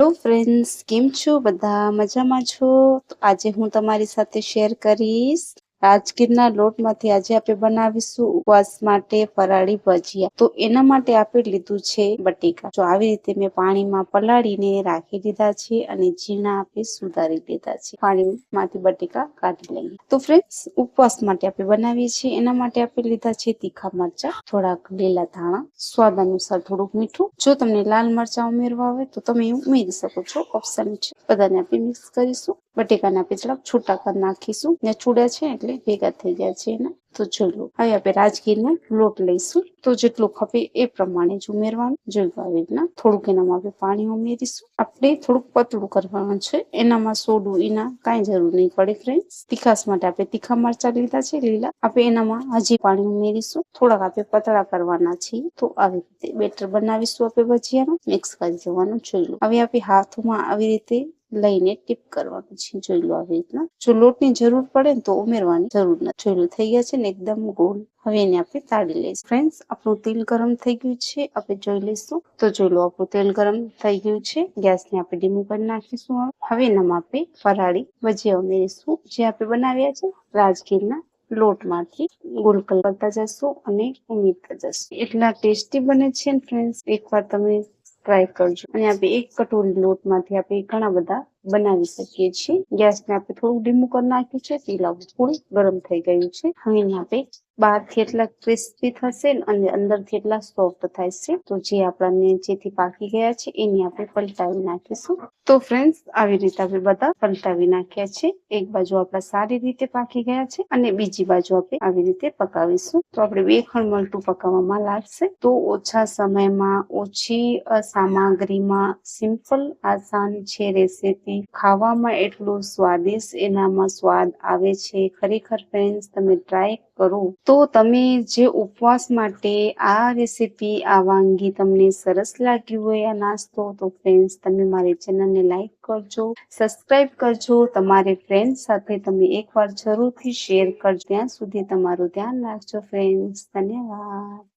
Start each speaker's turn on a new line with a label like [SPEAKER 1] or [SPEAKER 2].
[SPEAKER 1] Hello friends કેમ છો? બધા મજામાં છો? તો આજે હું તમારી સાથે શેર કરીશ રાજગીરના લોટમાંથી આજે આપણે બનાવીશું ઉપવાસ માટે ફરાળી ભજીયા. તો એના માટે આપણે લીધું છે બટેકા. જો આવી રીતે મેં પાણીમાં પલાળીને રાખી દીધા છે અને ઝીણા આપણે સુધારી લીધા છે. પાણીમાંથી બટેકા કાઢી લઈએ. તો ફ્રેન્ડ્સ, ઉપવાસ માટે આપણે બનાવીએ છીએ. એના માટે આપણે લીધા છે તીખા મરચા, થોડાક લીલા ધાણા. સ્વાદ અનુસાર થોડુંક મીઠું. જો તમને લાલ મરચા ઉમેરવા હોય તો તમે ઉમેરી શકો છો. ઓપ્શન છે. બધાને આપણે મિક્સ કરીશું. બટેકાને જરાક છૂટા કરી નાખીશું. ને છૂડ્યા છે એટલે ભેગા થઈ ગયા છે એના. તો જોઈ હવે આપણે રાજગીરના લોટ લઈશું. તો જેટલું ખપે એ પ્રમાણે જ ઉમેરવાનું. જોયું આવી રીતના થોડુંક એનામાં આપણે પાણી ઉમેરીશું. આપણે થોડુંક પતળું કરવાનું છે. એનામાં સોડું એના કાંઈ જરૂર નહીં પડે ફ્રેન્ડ્સ તીખાસ માટે આપણે તીખા મરચા લીધા છે, લીલા. આપણે એનામાં હજી પાણી ઉમેરીશું. થોડાક આપણે પતળા કરવાના છીએ. તો આવી રીતે બેટર બનાવીશું આપણે ભજીયાનું. મિક્સ કરી દેવાનું જોઈ લો હવે આપણે હાથમાં આવી રીતે લઈને ટીપ કરવાનું છે જોઈ લો આવી રીતના. જો લોટની જરૂર પડે ને તો ઉમેરવાની જરૂર નથી. જોઈ લો થઈ ગયા છે ને એકદમ ગોળ. હવે એને આપણે તાળી લઈશું. ફ્રેન્ડ્સ આપણું તેલ ગરમ થઈ ગયું છે. આપણે જોઈ લઈશું. તો જોઈ લો આપણું તેલ ગરમ થઈ ગયું છે. ગેસને આપણે ધીમું કરી નાખીશું હવે. એનામાં આપણે ફરાળી ભજીયા ઉમેરીશું. જે આપણે બનાવ્યા છે રાજગીરના લોટમાંથી. ગોલ કરતા જશું અને ઉમેરતા જશું. એટલા ટેસ્ટી બને છે ફ્રેન્ડ્સ એકવાર તમે ટ્રાય કરજો. અને આપણે એક કટોરી લોટમાંથી આપણે ઘણા બધા બનાવી શકીએ છીએ. ગેસને આપણે થોડું ધીમું કરી નાખ્યું છે. આપણું થોડું ગરમ થઈ ગયું છે. હવે આપણે બહારથી એટલા ક્રિસ્પી થશે અને અંદરથી એટલા સોફ્ટ થાય છે, તો જે આપણા જેથી પાકી ગયા છે, એની આપણે પલટાવી નાખીશું. તો ફ્રેન્ડ્સ, આવી રીતે આપણે બધા પલટાવી નાખ્યા છે. એક બાજુ આપણા સારી રીતે પાકી ગયા છે અને બીજી બાજુ આપણે આવી રીતે પકાવીશું. તો આપણે બે ખણ મલટું પકાવવામાં લાગશે. તો ઓછા સમયમાં, ઓછી સામગ્રીમાં, સિમ્પલ, આસાન છે રેસીપી ખાવામાં એટલું સ્વાદિષ્ટ એનામાં સ્વાદ આવે છે. ખરેખર ફ્રેન્ડ્સ તમે ટ્રાય કરો. તો તમે જે ઉપવાસ માટે આ રેસીપી આ વાનગી તમને સરસ લાગ્યું હોય આ નાસ્તો, તો ફ્રેન્ડ્સ તમે મારી ચેનલને લાઈક કરજો. સબસ્ક્રાઇબ કરજો. તમારે ફ્રેન્ડ સાથે તમે એકવાર જરૂરથી શેર કરજો. ત્યાં સુધી તમારું ધ્યાન રાખજો ફ્રેન્ડ્સ ધન્યવાદ.